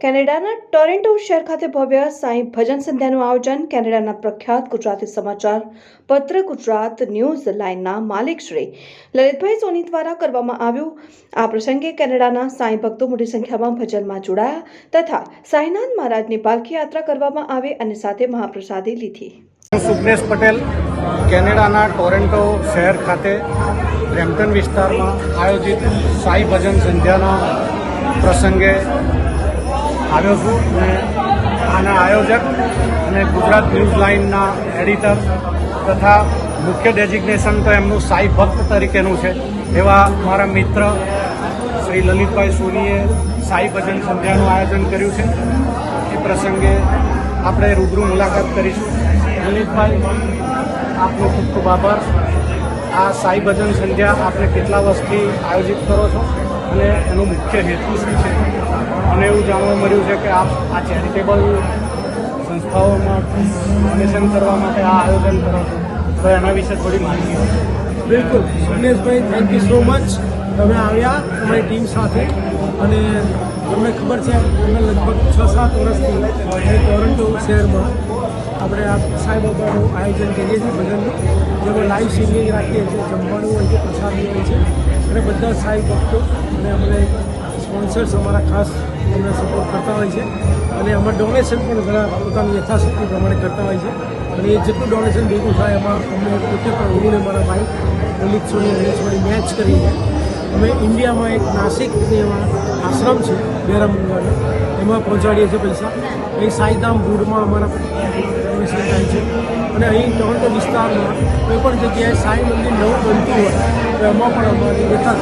કેનેડાના ટોરેન્ટો શહેર ખાતે ભવ્ય સાંઈ ભજન સંધ્યાનું આયોજન કેનેડાના પ્રખ્યાત ગુજરાતી સમાચાર પત્ર ગુજરાત ન્યૂઝ લાઇનના માલિક શ્રી લલિતભાઈ સોની દ્વારા કરવામાં આવ્યું. આ પ્રસંગે કેનેડાના સાંઈ ભક્તો મોટી સંખ્યામાં ભજનમાં જોડાયા તથા સાંઈનાથ મહારાજની પાલખી યાત્રા કરવામાં આવી અને સાથે મહાપ્રસાદી લીધી. હું પટેલ, કેનેડાના ટોરેન્ટો શહેર ખાતે બ્રેમ્પટન વિસ્તારમાં આયોજિત સાંઈ ભજન સંધ્યાના પ્રસંગે આવ્યો છું અને આના આયોજક અને ગુજરાત ન્યૂઝ લાઇનના એડિટર તથા મુખ્ય ડેઝિગ્નેશન તો એમનું સાઈ ભક્ત તરીકેનું છે. એવા મારા મિત્ર શ્રી લલિતભાઈ સોનીએ સાઈ ભજન સંધ્યાનું આયોજન કર્યું છે. એ પ્રસંગે આપણે રૂબરૂ મુલાકાત કરીશું. લલિતભાઈ, આપનો ખૂબ ખૂબ આભાર. આ સાઈ ભજન સંધ્યા આપણે કેટલા વર્ષથી આયોજિત કરો છો? અને એનો મુખ્ય હેતુ શું છે? મને એવું જાણવા મળ્યું છે કે આપ આ ચેરિટેબલ સંસ્થાઓમાં ડોનેશન કરવા માટે આ આયોજન કરો છો. તો એના વિશે થોડી માહિતી બિલકુલ. Suneshbhai thank you so much તમે આવ્યા તમારી ટીમ સાથે અને તમને ખબર છે, અમે લગભગ છ સાત વર્ષથી ટોરન્ટો શહેરમાં આપણે આ સાંઈબાબાનું આયોજન કરીએ છીએ ભજનનું. જેમાં લાઈવ સિંગિંગ રાખીએ છીએ, જમવાનું હોય છે પ્રસાદી હોય છે. અને બધા સાઈ ભક્તો અને અમને સ્પોન્સર્સ અમારા ખાસ અમને સપોર્ટ કરતા હોય છે. અને અમે ડોનેશન પણ ઘણા પોતાની યથાશક્તિ પ્રમાણે કરતા હોય છે. અને એ જેટલું ડોનેશન ભેગું થાય, એમાં અમને પોતે પણ હું ને મારા ભાઈ લલિત સોની અને સોની મેચ કરીને અમે ઇન્ડિયામાં એક નાસિકની એમાં આશ્રમ છે બેરામંગાનો એમાં પહોંચાડીએ છીએ પૈસા. અહીં સાઈધામ ગુડમાં અમારા ડોનેશન થાય છે. અને અહીં ટોરન્ટો વિસ્તારમાં કોઈ પણ જગ્યાએ સાંઈ મંદિર નવું બનતું હોય તો એમાં પણ અમારી નેતા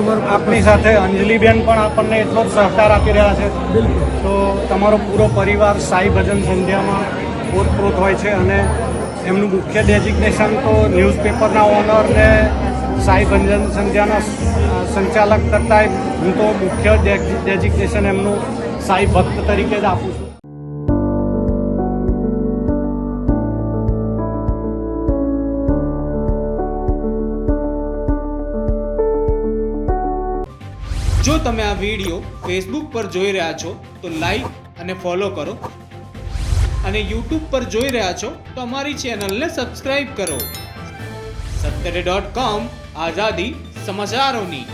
અમારું આપની સાથે અંજલિબેન પણ આપણને એટલો જ સહકાર આપી રહ્યા છે. બિલકુલ. તો તમારો પૂરો પરિવાર સાઈ ભજન સંધ્યામાં ઓતપ્રોત હોય છે અને એમનું મુખ્ય ડેઝિગ્નેશન તો ન્યૂઝપેપરના ઓનર ને સાઈ ભંજન સંધ્યાના સંચાલક કરતા હું તો મુખ્ય ડેઝિગ્નેશન એમનું સાઈ ભક્ત તરીકે જ આપું છું. જો તમે આ વીડિયો ફેસબુક પર જોઈ રહ્યા છો, તો લાઈક અને ફોલો કરો. અને યુટ્યુબ પર જોઈ રહ્યા છો, તો અમારી ચેનલને સબસ્ક્રાઈબ કરો. સત્તરે ડોટ કોમ આઝાદી સમાચારોની.